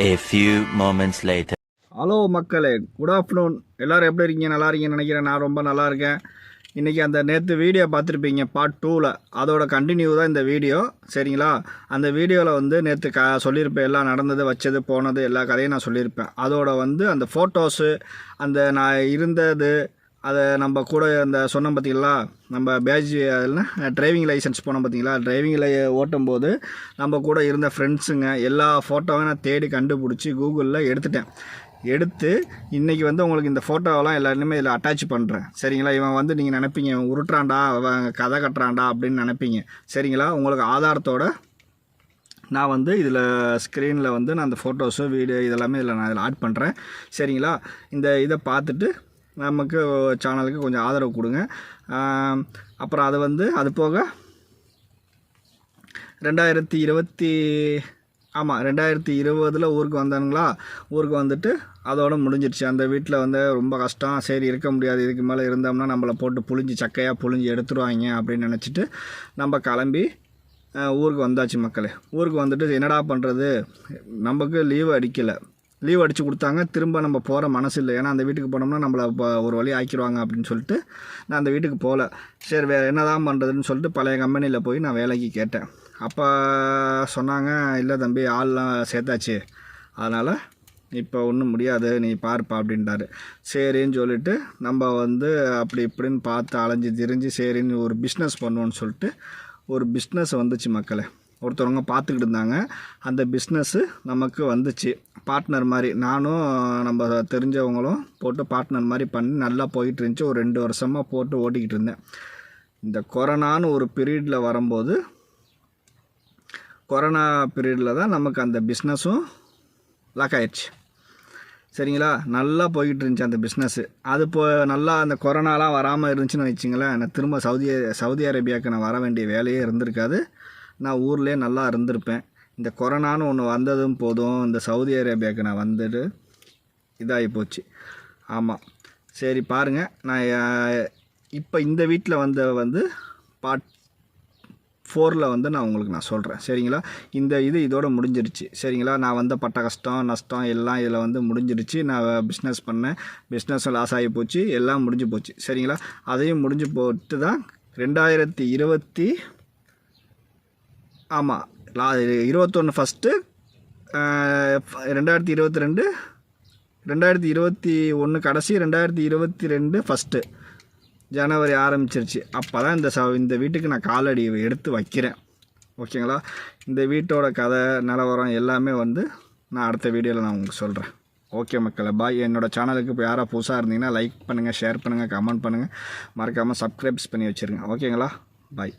A few moments later. Hello மக்களே. Good afternoon எல்லோரும் எப்படி இருக்கீங்க? நல்லா இருக்கீங்கன்னு நினைக்கிறேன். நான் ரொம்ப நல்லா இருக்கேன். இன்றைக்கி அந்த நேற்று வீடியோ பார்த்துருப்பீங்க பார்ட் டூவில் அதோட கண்டினியூ தான் இந்த வீடியோ சரிங்களா? அந்த வீடியோவில் வந்து நேற்று க சொல்லியிருப்பேன். எல்லாம் நடந்தது வச்சது போனது எல்லா கதையும் நான் சொல்லியிருப்பேன். அதோட வந்து அந்த ஃபோட்டோஸு அந்த நான் இருந்தது அதை நம்ம கூட அந்த சொன்னோம் பார்த்தீங்களா நம்ம பேஜ் அதில் டிரைவிங் லைசன்ஸ் போனோம் பார்த்தீங்களா டிரைவிங் லை ஓட்டும் போது நம்ம கூட இருந்த ஃப்ரெண்ட்ஸுங்க எல்லா ஃபோட்டோவும் நான் தேடி கண்டுபிடிச்சி கூகுளில் எடுத்துட்டேன். எடுத்து இன்றைக்கி வந்து உங்களுக்கு இந்த ஃபோட்டோவெல்லாம் எல்லாருமே இதில் அட்டாச் பண்ணுறேன் சரிங்களா? இவன் வந்து நீங்கள் நினைப்பீங்க இவன் உருட்டுறான்டா அவன் கதை கட்டுறான்டா அப்படின்னு நினைப்பீங்க. சரிங்களா? உங்களுக்கு ஆதாரத்தோட நான் வந்து இதில் ஸ்க்ரீனில் வந்து நான் அந்த ஃபோட்டோஸு வீடியோ இதெல்லாமே இதில் நான் இதில் ஆட் பண்ணுறேன் சரிங்களா? இந்த இதை பார்த்துட்டு நமக்கு சேனலுக்கு கொஞ்சம் ஆதரவு கொடுங்க. அப்புறம் அது வந்து அது போக ரெண்டாயிரத்தி இருபத்தி ஆமாம் ரெண்டாயிரத்தி இருபதில் ஊருக்கு வந்தானுங்களா? ஊருக்கு வந்துட்டு அதோடு முடிஞ்சிருச்சு. அந்த வீட்டில் வந்து ரொம்ப கஷ்டம். சரி இருக்க முடியாது. இதுக்கு மேலே இருந்தோம்னா நம்மளை போட்டு புழிஞ்சு சக்கையாக புழிஞ்சு எடுத்துருவாங்க அப்படின்னு நினச்சிட்டு நம்ம கிளம்பி ஊருக்கு வந்தாச்சு மக்களே. ஊருக்கு வந்துட்டு என்னடா பண்ணுறது நமக்கு லீவு அடிக்கலை. லீவ் அடித்து கொடுத்தாங்க. திரும்ப நம்ம போகிற மனசு இல்லை ஏன்னா அந்த வீட்டுக்கு போனோம்னா நம்மளை இப்போ ஒரு வழி ஆக்கிடுவாங்க அப்படின்னு சொல்லிட்டு நான் அந்த வீட்டுக்கு போகல சரி வேறு என்ன தான் பண்ணுறதுன்னு சொல்லிட்டு பழைய கம்பெனியில் போய் நான் வேலைக்கு கேட்டேன். அப்போ சொன்னாங்க இல்லை தம்பி ஆள்லாம் சேர்த்தாச்சு. அதனால் இப்போ ஒன்றும் முடியாது. நீ பார்ப்பா அப்படின்ட்டாரு. சரின்னு சொல்லிட்டு நம்ம வந்து அப்படி இப்படின்னு பார்த்து அலைஞ்சு திரிஞ்சு சரின்னு ஒரு பிஸ்னஸ் பண்ணுவோன்னு சொல்லிட்டு ஒரு பிஸ்னஸ் வந்துச்சு மக்களை. ஒருத்தவங்க பார்த்துக்கிட்டு இருந்தாங்க. அந்த பிஸ்னஸ்ஸு நமக்கு வந்துச்சு. பார்ட்னர் மாதிரி நானும் நம்ம தெரிஞ்சவங்களும் போட்டு பார்ட்னர் மாதிரி பண்ணி நல்லா போயிட்டு இருந்துச்சு. ஒரு ரெண்டு வருஷமாக போட்டு ஓட்டிக்கிட்டு இருந்தேன். இந்த கொரோனான்னு ஒரு பீரியடில் வரும்போது கொரோனா பீரியடில் தான் நமக்கு அந்த பிஸ்னஸும் லாக் ஆயிடுச்சு சரிங்களா? நல்லா போய்கிட்டு இருந்துச்சு அந்த பிஸ்னஸ்ஸு அது இப்போ நல்லா அந்த கொரோனாலாம் வராமல் இருந்துச்சுன்னு வச்சுங்களேன். நான் திரும்ப சவுதி சவுதி அரேபியாவுக்கு நான் வர வேண்டிய வேலையே இருந்திருக்காது. நான் ஊர்லேயே நல்லா இருந்திருப்பேன். இந்த கொரோனான்னு ஒன்று வந்ததும் போதும். இந்த சவுதி அரேபியாவுக்கு நான் வந்துட்டு இதாகி போச்சு. ஆமாம் சரி பாருங்கள் நான் இப்போ இந்த வீட்டில் வந்த வந்து பாட் ஃபோரில் வந்து நான் உங்களுக்கு நான் சொல்கிறேன் சரிங்களா? இந்த இது இதோட முடிஞ்சிருச்சு. சரிங்களா? நான் வந்த பட்ட கஷ்டம் நஷ்டம் எல்லாம் இதில் வந்து முடிஞ்சிருச்சு. நான் பிஸ்னஸ் பண்ணேன். பிஸ்னஸ் லாஸ் ஆகி போச்சு. எல்லாம் முடிஞ்சு போச்சு. சரிங்களா? அதையும் முடிஞ்சு போட்டு தான் ரெண்டாயிரத்தி இருபத்தி ஆமாம் லா இருபத்தொன்று ஃபஸ்ட்டு ரெண்டாயிரத்தி இருபத்தி ரெண்டு ரெண்டாயிரத்தி இருபத்தி ஒன்று கடைசி ரெண்டாயிரத்தி இருபத்தி ரெண்டு ஃபஸ்ட்டு ஜனவரி ஆரம்பிச்சிருச்சு. அப்போ தான் இந்த ச இந்த வீட்டுக்கு நான் காலடி எடுத்து வைக்கிறேன். ஓகேங்களா? இந்த வீட்டோட கதை நிலவரம் எல்லாமே வந்து நான் அடுத்த வீடியோவில் நான் உங்களுக்கு சொல்கிறேன் ஓகே மக்களை பாய் என்னோடய சேனலுக்கு இப்போ யாராக புதுசாக இருந்தீங்கன்னா லைக் பண்ணுங்கள் ஷேர் பண்ணுங்கள் கமெண்ட் பண்ணுங்கள் மறக்காமல் சப்ஸ்கிரைப்ஸ் பண்ணி வச்சுருங்க. ஓகேங்களா? பாய்